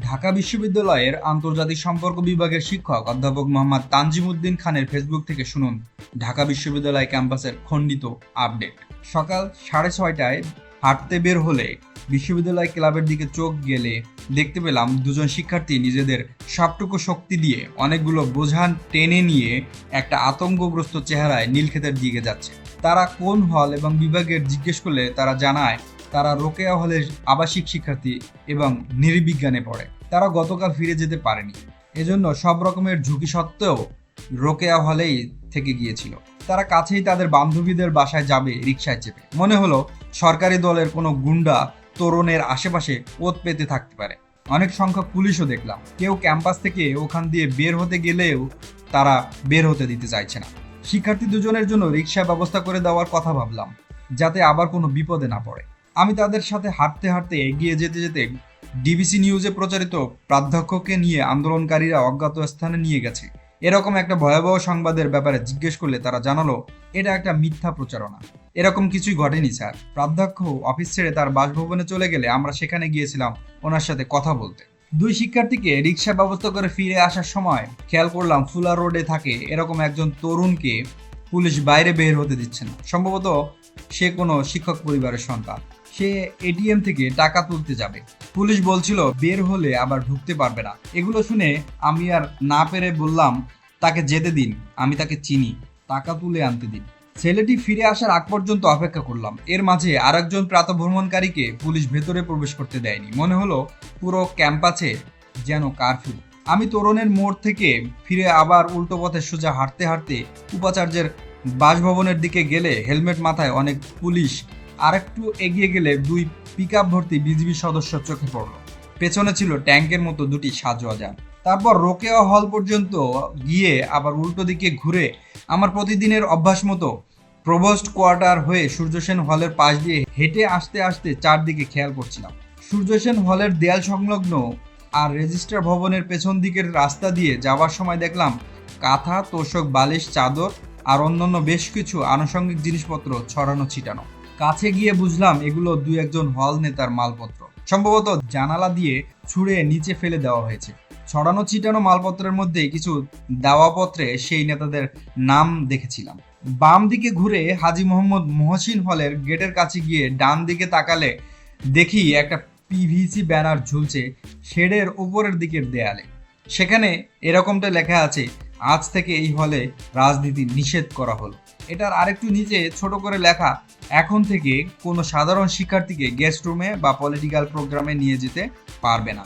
ঢাকা বিশ্ববিদ্যালয়ের আন্তর্জাতিক সম্পর্ক বিভাগের শিক্ষক অধ্যাপক মোহাম্মদ তানজিমুদ্দিন খানের ফেসবুক থেকে শুনুন ঢাকা বিশ্ববিদ্যালয় ক্যাম্পাসের খণ্ডিত আপডেট। সকাল সাড়ে ছয়টায় হাঁটতে বের হলে বিশ্ববিদ্যালয় ক্লাবের দিকে চোখ গেলে দেখতে পেলাম দুজন শিক্ষার্থী নিজেদের সবটুকু শক্তি দিয়ে অনেকগুলো বোঝান টেনে নিয়ে একটা আতঙ্কগ্রস্ত চেহারায় নীলক্ষেতের দিকে যাচ্ছে। তারা কোন হল এবং বিভাগের জিজ্ঞেস করলে তারা জানায় তারা রোকেয়া হলের আবাসিক শিক্ষার্থী এবং নির্বিজ্ঞানে পড়ে। তারা গতকাল ফিরে যেতে পারেনি। এজন্য সব রকমের ঝুঁকি সত্ত্বেও রোকেয়া হলেই থেকে গিয়েছিল। তারা কাছেই তাদের বান্ধবীদের বাসায় যাবে রিক্সায় চেপে। মনে হলো সরকারি দলের কোনো গুন্ডা তরুণের আশেপাশে ওত পেতে থাকতে পারে। অনেক সংখ্যক পুলিশও দেখলাম। কেউ ক্যাম্পাস থেকে ওখান দিয়ে বের হতে গেলেও তারা বের হতে দিতে চাইছে না। শিক্ষার্থী দুজনের জন্য রিক্সা ব্যবস্থা করে দেওয়ার কথা ভাবলাম, যাতে আবার কোনো বিপদে না পড়ে। আমি তাদের সাথে হাঁটতে হাঁটতে এগিয়ে যেতে যেতে ডিবিসি নিউজে প্রচারিত প্রাধ্যক্ষকে নিয়ে আন্দোলনকারীরা অজ্ঞাত স্থানে নিয়ে গেছে। এরকম একটা ভয়াবহ সংবাদের ব্যাপারে জিজ্ঞেস করলে তারা জানালো, এটা একটা মিথ্যা প্রচারণা। এরকম কিছুই ঘটেনি, স্যার। প্রাধ্যক্ষ অফিস ছেড়ে তার বাসভবনে চলে গেলে আমরা সেখানে গিয়েছিলাম ওনার সাথে কথা বলতে। দুই শিক্ষার্থীকে রিক্সা ব্যবস্থা করে ফিরে আসার সময় খেয়াল করলাম ফুলা রোডে থাকে এরকম একজন তরুণকে পুলিশ বাইরে বের হতে দিচ্ছে না। সম্ভবত সে কোনো শিক্ষক পরিবারের সন্তান। সে এটিএম থেকে টাকা তুলতে যাবে। পুলিশ বলছিল, বের হলে আবার ঢুকতে পারবে না। এগুলো শুনে আমি আর না পেরে বললাম, তাকে যেতে দিন, আমি তাকে চিনি। টাকা তুলে আনতে দিন। ছেলেটি ফিরে আসার আগ পর্যন্ত অপেক্ষা করলাম। এর মাঝে আর আরেকজন প্রাতভ্রমণকারীকে পুলিশ ভেতরে প্রবেশ করতে দেয়নি। মনে হলো, পুরো ক্যাম্পাসে যেন কারফিউ। আমি তরুণের মোড় থেকে ফিরে আবার উল্টো পথে সোজা হাঁটতে হাঁটতে উপাচার্যের বাসভবনের দিকে গেলে হেলমেট মাথায় অনেক পুলিশ আরেকটু এগিয়ে গেলে দুই পিক ভর্তি বিজিবি সদস্য চোখে পড়ল। পেছনে ছিল ট্যাঙ্কের মতো দুটি সাজোয়া যান তারপর রোকেয়া হল পর্যন্ত গিয়ে আবার উল্টো দিকে ঘুরে আমার প্রতিদিনের অভ্যাস মতো প্রভোস্ট কোয়ার্টার হয়ে সূর্যসেন হলের পাশ দিয়ে হেঁটে আসতে আসতে চারদিকে খেয়াল করছিলাম। সূর্যসেন হলের দেয়াল সংলগ্ন আর রেজিস্ট্রার ভবনের পেছন দিকের রাস্তা দিয়ে যাওয়ার সময় দেখলাম কাঁথা, তোষক, বালিশ, চাদর আর অন্যান্য বেশ কিছু আনুষঙ্গিক জিনিসপত্র ছড়ানো, ছিটানো। কাছে গিয়ে বুঝলাম এগুলো দুই একজন হল নেতার মালপত্র। সম্ভবত জানালা দিয়ে ছুঁড়ে নিচে ফেলে দেওয়া হয়েছে। ছড়ানো ছিটানো মালপত্রের মধ্যে কিছু দাওয়াপত্রে সেই নেতাদের নাম দেখেছিলাম। বাম দিকে ঘুরে হাজি মোহাম্মদ মহসিন হলের গেটের কাছে গিয়ে ডান দিকে তাকালে দেখি একটা পিভিসি ব্যানার ঝুলছে শেডের উপরের দিকের দেয়ালে। সেখানে এরকমটা লেখা আছে, আজ থেকে এই হলে রাজনীতি নিষেধ করা হলো। এটার আরেকটু নিচে ছোট করে লেখা, এখন থেকে কোনো সাধারণ শিক্ষার্থীকে গেস্ট রুমে বা পলিটিক্যাল প্রোগ্রামে নিয়ে যেতে পারবে না।